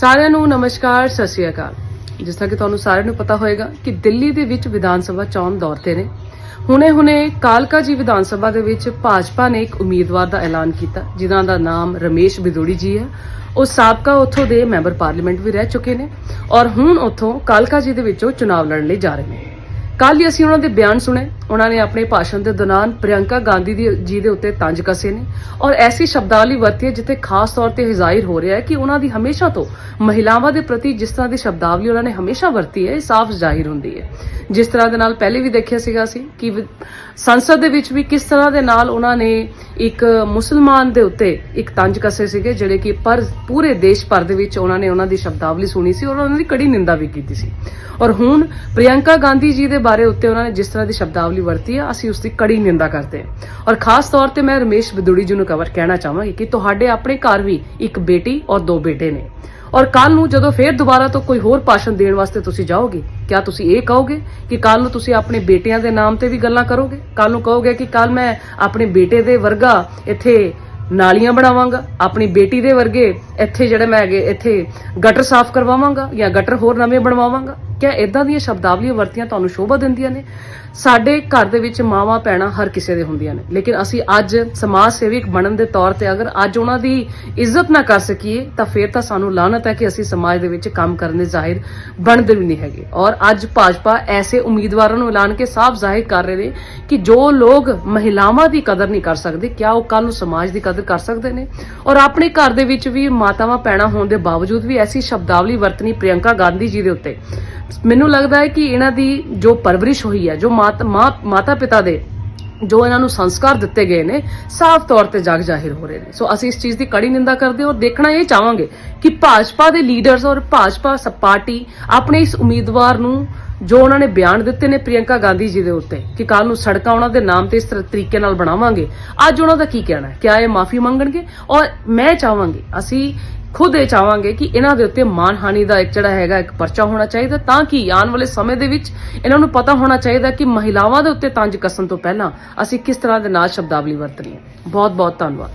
ਸਾਰਿਆਂ ਨੂੰ ਨਮਸਕਾਰ, ਸਤਿ ਸ਼੍ਰੀ ਅਕਾਲ। ਜਿਸ ਤਰ੍ਹਾਂ ਕਿ ਤੁਹਾਨੂੰ ਸਾਰਿਆਂ ਨੂੰ ਪਤਾ ਹੋਏਗਾ ਕਿ ਦਿੱਲੀ ਦੇ ਵਿੱਚ ਵਿਧਾਨ ਸਭਾ ਚੋਣ ਦੌਰ ਤੇ ਨੇ। ਹੁਣੇ-ਹੁਣੇ ਕਾਲਕਾ ਜੀ ਵਿਧਾਨ ਸਭਾ ਦੇ ਵਿੱਚ ਭਾਜਪਾ ਨੇ ਇੱਕ ਉਮੀਦਵਾਰ ਦਾ ਐਲਾਨ ਕੀਤਾ, ਜਿਨ੍ਹਾਂ ਦਾ ਨਾਮ ਰਮੇਸ਼ ਬਿਦੋੜੀ ਜੀ ਹੈ। ਉਹ ਸਾਬਕਾ ਉੱਥੋਂ ਦੇ ਮੈਂਬਰ ਪਾਰਲੀਮੈਂਟ ਵੀ ਰਹਿ ਚੁੱਕੇ ਨੇ ਔਰ ਹੁਣ ਉੱਥੋਂ ਕਾਲਕਾ ਜੀ ਦੇ ਵਿੱਚੋਂ ਚੁਣਾਵ ਲੜਨ ਲਈ ਜਾ ਰਹੇ ਨੇ। ਕੱਲ੍ਹ ਹੀ ਅਸੀਂ ਉਹਨਾਂ ਦੇ ਬਿਆਨ ਸੁਣੇ ਉਹਨਾਂ ਨੇ ਆਪਣੇ ਭਾਸ਼ਣ ਦੇ ਦੌਰਾਨ ਪ੍ਰਿਯੰਕਾ ਗਾਂਧੀ ਦੀ ਜੀ ਦੇ ਉੱਤੇ ਤੰਜ ਕਸੇ ਨੇ ਔਰ ਐਸੀ ਸ਼ਬਦਾਵਲੀ ਵਰਤੀ ਹੈ ਜਿੱਥੇ ਖਾਸ ਤੌਰ ਤੇ ਜ਼ਾਹਿਰ ਹੋ ਰਿਹਾ ਹੈ ਕਿ ਉਹਨਾਂ ਦੀ ਹਮੇਸ਼ਾ ਤੋਂ ਮਹਿਲਾਵਾਂ ਦੇ ਪ੍ਰਤੀ ਜਿਸ ਤਰ੍ਹਾਂ ਦੀ ਸ਼ਬਦਾਵਲੀ ਉਹਨਾਂ ਨੇ ਹਮੇਸ਼ਾ ਵਰਤੀ ਹੈ, ਇਹ ਸਾਫ਼ ਜ਼ਾਹਿਰ ਹੁੰਦੀ ਹੈ। ਜਿਸ ਤਰ੍ਹਾਂ ਦੇ ਨਾਲ ਪਹਿਲੇ ਵੀ ਦੇਖਿਆ ਸੀਗਾ ਅਸੀਂ ਕਿ ਸੰਸਦ ਦੇ ਵਿੱਚ ਵੀ ਕਿਸ ਤਰ੍ਹਾਂ ਦੇ ਨਾਲ ਉਹਨਾਂ ਨੇ ਇੱਕ ਮੁਸਲਮਾਨ ਦੇ ਉੱਤੇ ਇੱਕ ਤੰਜ ਕਸੇ ਸੀਗੇ, ਜਿਹੜੇ ਕਿ ਪਰ ਪੂਰੇ ਦੇਸ਼ ਭਰ ਦੇ ਵਿੱਚ ਉਹਨਾਂ ਨੇ ਉਹਨਾਂ ਦੀ ਸ਼ਬਦਾਵਲੀ ਸੁਣੀ ਸੀ ਔਰ ਉਹਨਾਂ ਦੀ ਕੜੀ ਨਿੰਦਾ ਵੀ ਕੀਤੀ ਸੀ। ਔਰ ਹੁਣ ਪ੍ਰਿਯੰਕਾ ਗਾਂਧੀ ਜੀ ਦੇ ਬਾਰੇ ਉੱਤੇ ਉਹਨਾਂ ਨੇ ਜਿਸ ਤਰ੍ਹਾਂ ਦੀ ਸ਼ਬਦਾਵਲੀ ਵਰਤੀ ਹੈ ਅਸੀਂ ਉਸ ਦੀ ਕੜੀ ਨਿੰਦਾ ਕਰਦੇ ਹਾਂ। ਔਰ ਖਾਸ ਤੌਰ ਤੇ ਮੈਂ ਰਮੇਸ਼ ਬਿਦੁੜੀ ਜੀ ਨੂੰ ਕਵਰ ਕਹਿਣਾ ਚਾਹਾਂਗੀ ਕਿ ਤੁਹਾਡੇ ਆਪਣੇ ਘਰ ਵੀ ਇੱਕ ਬੇਟੀ ਔਰ ਦੋ ਬੇਟੇ ਨੇ। ਔਰ ਕੱਲ ਨੂੰ ਜਦੋਂ ਫੇਰ ਦੁਬਾਰਾ ਤੋਂ ਕੋਈ ਹੋਰ ਭਾਸ਼ਣ ਦੇਣ ਵਾਸਤੇ ਤੁਸੀਂ ਜਾਓਗੇ, ਕਿਆ ਤੁਸੀਂ ਇਹ ਕਹੋਗੇ ਕਿ ਕੱਲ ਨੂੰ ਤੁਸੀਂ ਆਪਣੇ ਬੇਟਿਆਂ ਦੇ ਨਾਮ ਤੇ ਵੀ ਗੱਲਾਂ ਕਰੋਗੇ? ਕੱਲ ਨੂੰ ਕਹੋਗੇ ਕਿ ਕੱਲ ਮੈਂ ਆਪਣੇ ਬੇਟੇ ਦੇ ਵਰਗਾ ਇੱਥੇ ਨਾਲੀਆਂ ਬਣਾਵਾਂਗਾ, ਆਪਣੀ ਬੇਟੀ ਦੇ ਵਰਗੇ ਇੱਥੇ ਜਿਹੜੇ ਮੈਂ ਹੈਗੇ, ਇੱਥੇ ਗਟਰ ਸਾਫ਼ ਕਰਵਾਵਾਂਗਾ ਜਾਂ ਗਟਰ ਹੋਰ ਨਵੇਂ ਬਣਵਾਵਾਂਗਾ? ਕਿਆ ਇਦਾਂ ਦੀਆਂ ਸ਼ਬਦਾਵਲੀਆਂ ਵਰਤੀਆਂ ਤੁਹਾਨੂੰ ਸ਼ੋਭਾ ਦਿੰਦੀਆਂ ਨੇ? ਸਾਡੇ ਘਰ ਦੇ ਵਿੱਚ ਮਾਵਾਂ ਪੈਣਾ ਹਰ ਕਿਸੇ ਦੇ ਹੁੰਦੀਆਂ ਨੇ। ਲੇਕਿਨ ਅਸੀਂ ਅੱਜ ਸਮਾਜ ਸੇਵਕ ਬਣਨ ਦੇ ਤੌਰ ਤੇ ਅਗਰ ਅੱਜ ਉਹਨਾਂ ਦੀ ਇੱਜ਼ਤ ਨਾ ਕਰ ਸਕੀਏ, ਤਾਂ ਫਿਰ ਤਾਂ ਸਾਨੂੰ ਲਾਹਨਤ ਹੈ ਕਿ ਅਸੀਂ ਸਮਾਜ ਦੇ ਵਿੱਚ ਕੰਮ ਕਰਨ ਦੇ ਜ਼ਾਹਿਰ ਬਣਦੇ ਵੀ ਨਹੀਂ ਹੈਗੇ। ਔਰ ਅੱਜ ਭਾਜਪਾ ਐਸੇ ਉਮੀਦਵਾਰਾਂ ਨੂੰ ਐਲਾਨ ਕੇ ਸਾਫ਼ ਜ਼ਾਹਿਰ ਕਰ ਰਹੇ ਨੇ ਕਿ ਜੋ ਲੋਕ ਮਹਿਲਾਵਾਂ ਦੀ ਕਦਰ ਨਹੀਂ ਕਰ ਸਕਦੇ, ਕਿਆ ਉਹ ਕੱਲ ਨੂੰ ਸਮਾਜ ਦੀ ਕਦਰ ਕਰ ਸਕਦੇ ਨੇ? ਔਰ ਆਪਣੇ ਘਰ ਦੇ ਵਿੱਚ ਵੀ ਮਾਤਾਵਾਂ ਪੈਣਾ ਹੋਣ ਦੇ ਬਾਵਜੂਦ ਵੀ ਐਸੀ ਸ਼ਬਦਾਵਲੀ ਵਰਤਣੀ ਪ੍ਰਿਯੰਕਾ ਗਾਂਧੀ ਜੀ ਦੇ ਉੱਤੇ। ਮੈਨੂੰ ਲੱਗਦਾ ਹੈ ਕਿ ਇਹਨਾਂ ਦੀ ਜੋ ਪਰਵਰਿਸ਼ ਹੋਈ ਹੈ, ਜੋ ਮਾਤਾ ਪਿਤਾ ਦੇ ਜੋ ਇਹਨਾਂ ਨੂੰ ਸੰਸਕਾਰ ਦਿੱਤੇ ਗਏ ਨੇ, ਸਾਫ਼ ਤੌਰ ਤੇ ਜਗ ਜ਼ਾਹਿਰ ਹੋ ਰਹੇ ਨੇ। ਸੋ ਅਸੀਂ ਇਸ ਚੀਜ਼ ਦੀ ਕੜੀ ਨਿੰਦਾ ਕਰਦੇ ਹਾਂ ਔਰ ਦੇਖਣਾ ਇਹ ਚਾਹਾਂਗੇ ਕਿ ਭਾਜਪਾ ਦੇ ਲੀਡਰਸ ਔਰ ਭਾਜਪਾ ਪਾਰਟੀ ਆਪਣੇ ਇਸ ਉਮੀਦਵਾਰ ਨੂੰ ਜੋ ਉਹਨਾਂ ਨੇ ਬਿਆਨ ਦਿੱਤੇ ਨੇ ਪ੍ਰਿਯੰਕਾ ਗਾਂਧੀ ਜੀ ਦੇ ਉੱਤੇ ਕਿ ਕੱਲ ਨੂੰ ਸੜਕਾਂ ਉਹਨਾਂ ਦੇ ਨਾਮ ਤੇ ਇਸ ਤਰੀਕੇ ਨਾਲ ਬਣਾਵਾਂਗੇ, ਅੱਜ ਉਹਨਾਂ ਦਾ ਕੀ ਕਹਿਣਾ ਹੈ? ਕਿਆ ਇਹ ਮਾਫੀ ਮੰਗਣਗੇ? ਔਰ ਮੈਂ ਚਾਹਾਂਗੀ ਅਸੀਂ ਖੁਦ ਇਹ ਚਾਹਾਂਗੇ ਕਿ ਇਹਨਾਂ ਦੇ ਉੱਤੇ ਮਾਨਹਾਨੀ ਦਾ ਇੱਕ ਜਿਹੜਾ ਹੈਗਾ ਇੱਕ ਪਰਚਾ ਹੋਣਾ ਚਾਹੀਦਾ ਤਾਂ ਕਿ ਆਉਣ ਵਾਲੇ ਸਮੇਂ ਦੇ ਵਿੱਚ ਇਹਨਾਂ ਨੂੰ ਪਤਾ ਹੋਣਾ ਚਾਹੀਦਾ ਕਿ ਮਹਿਲਾਵਾਂ ਦੇ ਉੱਤੇ ਤੰਜ ਕੱਸਣ ਤੋਂ ਪਹਿਲਾਂ ਅਸੀਂ ਕਿਸ ਤਰ੍ਹਾਂ ਦੇ ਨਾਲ ਸ਼ਬਦਾਵਲੀ ਵਰਤਣੀ ਹੈ। ਬਹੁਤ ਬਹੁਤ ਧੰਨਵਾਦ।